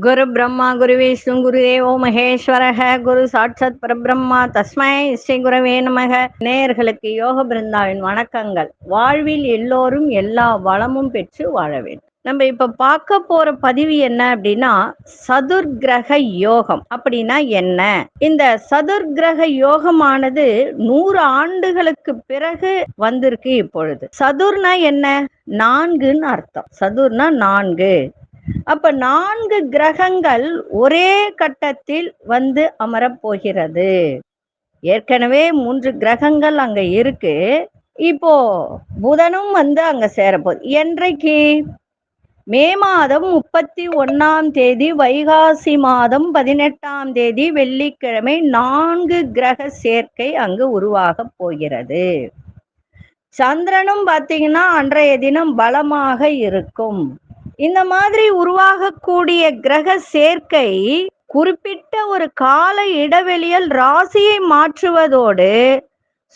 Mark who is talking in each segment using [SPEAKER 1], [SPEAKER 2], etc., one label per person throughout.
[SPEAKER 1] குரு பிரம்மா குரு விஷ்ணு குரு தேவோ மகேஸ்வரக குரு சாட்சத் பரபிரம்மா தஸ்மை ஸ்ரீ குரவே நமக. நேயர்களுக்கு யோக பிருந்தாவின் வணக்கங்கள். வாழ்வில் எல்லோரும் எல்லா வளமும் பெற்று வாழ வேண்டும். நம்ம இப்ப பார்க்க போற பதிவு என்ன அப்படின்னா சதுர்கிரக யோகம். அப்படின்னா என்ன? இந்த சதுர்கிரக யோகமானது நூறு ஆண்டுகளுக்கு பிறகு வந்திருக்கு இப்பொழுது. சதுர்னா என்ன? நான்குன்னு அர்த்தம். சதுர்னா நான்கு. அப்ப நான்கு கிரகங்கள் ஒரே கட்டத்தில் வந்து அமரப் போகிறது. ஏற்கனவே மூன்று கிரகங்கள் அங்க இருக்கு. இப்போ புதனும் வந்து அங்க சேரப்போகுது என்றைக்கு? மே மாதம் முப்பத்தி ஒன்னாம் தேதி வைகாசி மாதம் பதினெட்டாம் தேதி வெள்ளிக்கிழமை நான்கு கிரக சேர்க்கை அங்கு உருவாக போகிறது. சந்திரனும் பார்த்தீங்கன்னா அன்றைய தினம் பலமாக இருக்கும். இந்த மாதிரி உருவாகக்கூடிய கிரக சேர்க்கை குறிப்பிட்ட ஒரு கால இடைவெளியில் ராசியை மாற்றுவதோடு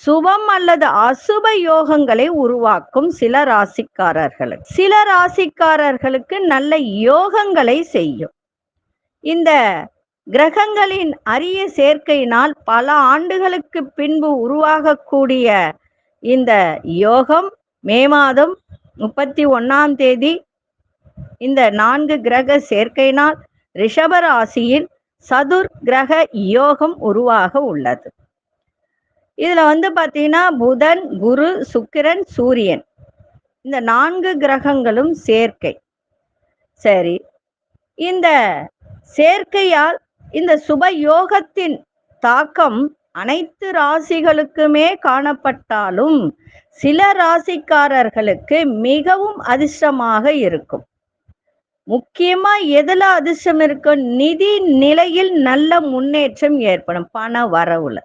[SPEAKER 1] சுபம் அல்லது அசுப யோகங்களை உருவாக்கும் சில ராசிக்காரர்களுக்கு. சில ராசிக்காரர்களுக்கு நல்ல யோகங்களை செய்யும். இந்த கிரகங்களின் அரிய சேர்க்கையினால் பல ஆண்டுகளுக்கு பின்பு உருவாகக்கூடிய இந்த யோகம் மே மாதம் முப்பத்தி ஒன்னாம் தேதி இந்த நான்கு கிரக சேர்க்கையினால் ரிஷப ராசியில் சதுர் கிரக யோகம் உருவாக உள்ளது. இதுல வந்து பாத்தீங்கன்னா புதன் குரு சுக்கிரன் சூரியன். இந்த நான்கு கிரகங்களும் சேர்க்கை. சரி. இந்த சேர்க்கையால் இந்த சுப யோகத்தின் தாக்கம் அனைத்து ராசிகளுக்குமே காணப்பட்டாலும் சில ராசிக்காரர்களுக்கு மிகவும் அதிர்ஷ்டமாக இருக்கும். முக்கியமா எதுல அதிர்ஷ்டம் இருக்கும் நிதி நிலையில் நல்ல முன்னேற்றம் ஏற்படும். பண வரவுல.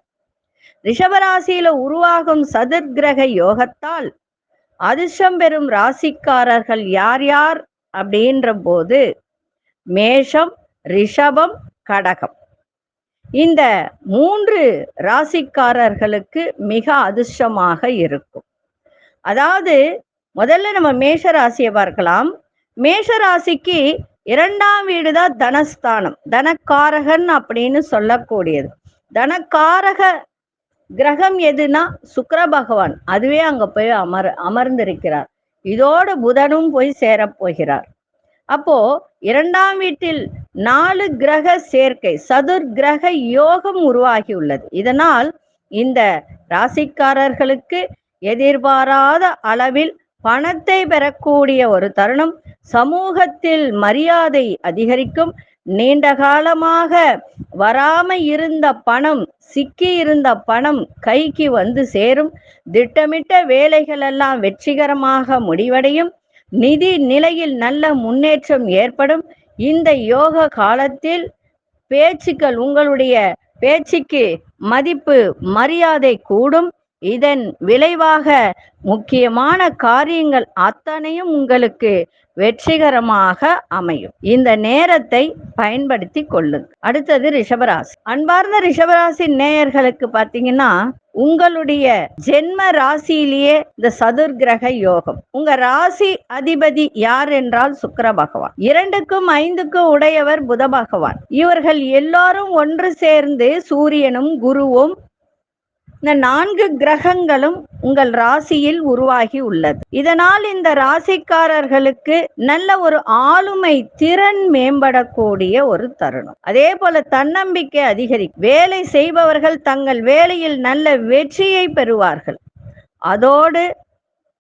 [SPEAKER 1] ரிஷபராசியில உருவாகும் சதுர்கிரக யோகத்தால் அதிர்ஷ்டம் பெறும் ராசிக்காரர்கள் யார் யார் அப்படின்ற போது மேஷம் ரிஷபம் கடகம். இந்த மூன்று ராசிக்காரர்களுக்கு மிக அதிர்ஷ்டமாக இருக்கும். அதாவது முதல்ல நம்ம மேஷ ராசியை பார்க்கலாம். மேஷ ராசிக்கு இரண்டாம் வீடு தான் தனஸ்தானம். தனக்காரகன் அப்படின்னு சொல்லக்கூடியது. தனக்காரக கிரகம் எதுனா சுக்கர பகவான். அதுவே அங்க போய் அமர் அமர்ந்திருக்கிறார். இதோடு புதனும் போய் சேரப்போகிறார் அப்போ இரண்டாம் வீட்டில் நாலு கிரக சேர்க்கை சதுர் கிரக யோகம் உருவாகி உள்ளது இதனால் இந்த ராசிக்காரர்களுக்கு எதிர்பாராத அளவில் பணத்தை பெறக்கூடிய ஒரு தருணம் சமூகத்தில் மரியாதை அதிகரிக்கும் நீண்ட காலமாக வராம இருந்த பணம் சிக்கி இருந்த பணம் கைக்கு வந்து சேரும். திட்டமிட்ட வேலைகள் எல்லாம் வெற்றிகரமாக முடிவடையும். நிதி நிலையில் நல்ல முன்னேற்றம் ஏற்படும். இந்த யோக காலத்தில் பேச்சுக்கள் உங்களுடைய பேச்சுக்கு மதிப்பு மரியாதை கூடும். இதன் விளைவாக முக்கியமான காரியங்கள் அத்தனையும் உங்களுக்கு வெற்றிகரமாக அமையும். இந்த நேரத்தை பயன்படுத்தி கொள்ளுங்கள். அடுத்தது ரிஷபராசி. அன்பார்ந்த ரிஷபராசி நேயர்களுக்கு பாத்தீங்கன்னா உங்களுடைய ஜென்ம ராசியிலேயே இந்த சதுர் கிரக யோகம். உங்க ராசி அதிபதி யார் என்றால் சுக்கர பகவான். இரண்டுக்கும் ஐந்துக்கும் உடையவர் புத பகவான். இவர்கள் எல்லாரும் ஒன்று சேர்ந்து சூரியனும் குருவும் இந்த நான்கு கிரகங்களும் உங்கள் ராசியில் உருவாகி உள்ளது. இதனால் இந்த ராசிக்காரர்களுக்கு நல்ல ஒரு ஆளுமை திறன் மேம்படக்கூடிய ஒரு தருணம். அதே போல தன்னம்பிக்கை அதிகரிக்கும். வேலை செய்பவர்கள் தங்கள் வேலையில் நல்ல வெற்றியை பெறுவார்கள். அதோடு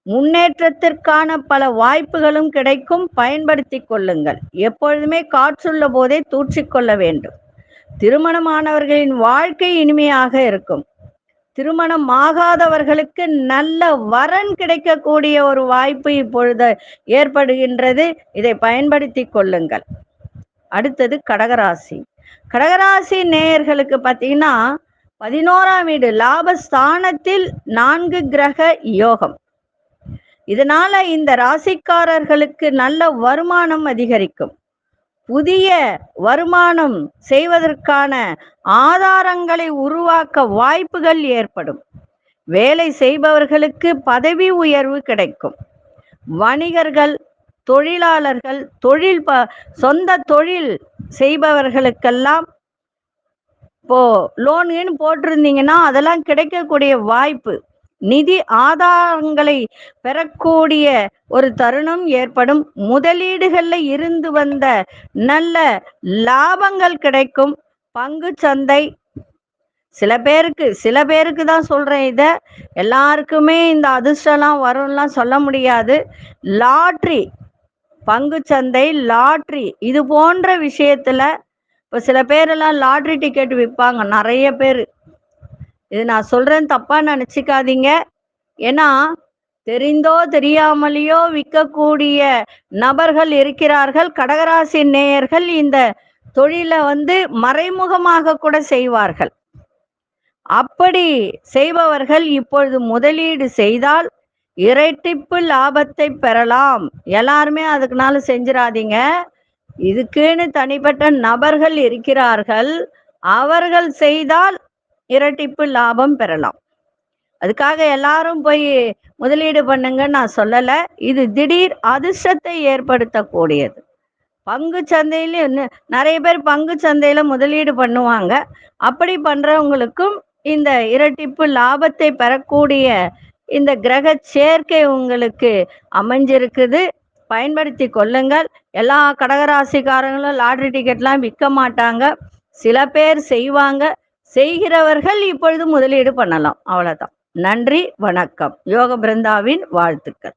[SPEAKER 1] முன்னேற்றத்திற்கான பல வாய்ப்புகளும் கிடைக்கும். பயன்படுத்தி கொள்ளுங்கள். எப்பொழுதுமே காற்றுள்ள போதே தூற்றிக்கொள்ள வேண்டும். திருமணமானவர்களின் வாழ்க்கை இனிமையாக இருக்கும். திருமணம் ஆகாதவர்களுக்கு நல்ல வரன் கிடைக்கக்கூடிய ஒரு வாய்ப்பு இப்பொழுது ஏற்படுகின்றது. இதை பயன்படுத்தி கொள்ளுங்கள். அடுத்தது கடகராசி. கடகராசி நேயர்களுக்கு பார்த்தீங்கன்னா பதினோராம் வீடு லாபஸ்தானத்தில் நான்கு கிரக யோகம். இதனால இந்த ராசிக்காரர்களுக்கு நல்ல வருமானம் அதிகரிக்கும். புதிய வருமானம் செய்வதற்கான ஆதாரங்களை உருவாக்க வாய்ப்புகள் ஏற்படும். வேலை செய்பவர்களுக்கு பதவி உயர்வு கிடைக்கும். வணிகர்கள் தொழிலாளர்கள் தொழில் ப சொந்த தொழில் செய்பவர்களுக்கெல்லாம் இப்போ லோனுன்னு போட்டிருந்தீங்கன்னா அதெல்லாம் கிடைக்கக்கூடிய வாய்ப்பு நிதி ஆதாரங்களை பெறக்கூடிய ஒரு தருணம் ஏற்படும். முதலீடுகள்ல இருந்து வந்த நல்ல லாபங்கள் கிடைக்கும். பங்கு சந்தை. சில பேருக்கு சில பேருக்கு தான் சொல்றேன் இத. எல்லாருக்குமே இந்த அதிர்ஷ்டம்லாம் வரும்லாம் சொல்ல முடியாது. லாட்ரி பங்கு சந்தை லாட்ரி இது போன்ற விஷயத்துல இப்போ சில பேரெல்லாம் லாட்ரி டிக்கெட் விற்பாங்க நிறைய பேர். இது நான் சொல்றேன் தப்பா நினச்சிக்காதீங்க. ஏன்னா தெரிந்தோ தெரியாமலேயோ விற்கக்கூடிய நபர்கள் இருக்கிறார்கள். கடகராசி நேயர்கள் இந்த தொழிலை வந்து மறைமுகமாக கூட செய்வார்கள். அப்படி செய்பவர்கள் இப்பொழுது முதலீடு செய்தால் இரட்டிப்பு லாபத்தை பெறலாம். எல்லாருமே அதுக்குனால செஞ்சிடாதீங்க இதுக்குன்னு தனிப்பட்ட நபர்கள் இருக்கிறார்கள். அவர்கள் செய்தால் இரட்டிப்பு லாபம் பெறலாம். அதுக்காக எல்லாரும் போய் முதலீடு பண்ணுங்க நான் சொல்லலை. இது திடீர் அதிர்ஷ்டத்தை ஏற்படுத்தக்கூடியது. பங்கு சந்தையிலும் நிறைய பேர் பங்கு சந்தையில முதலீடு பண்ணுவாங்க. அப்படி பண்றவங்களுக்கும் இந்த இரட்டிப்பு லாபத்தை பெறக்கூடிய இந்த கிரக சேர்க்கை உங்களுக்கு அமைஞ்சிருக்குது. பயன்படுத்தி கொள்ளுங்கள். எல்லா கடகராசிக்காரங்களும் லாட்ரி டிக்கெட்லாம் விற்க மாட்டாங்க. சில பேர் செய்வாங்க. செய்கிறவர்கள் இப்பொழுது முதலீடு பண்ணலாம். அவ்வளவுதான். நன்றி வணக்கம். யோக பிருந்தாவின் வாழ்த்துக்கள்.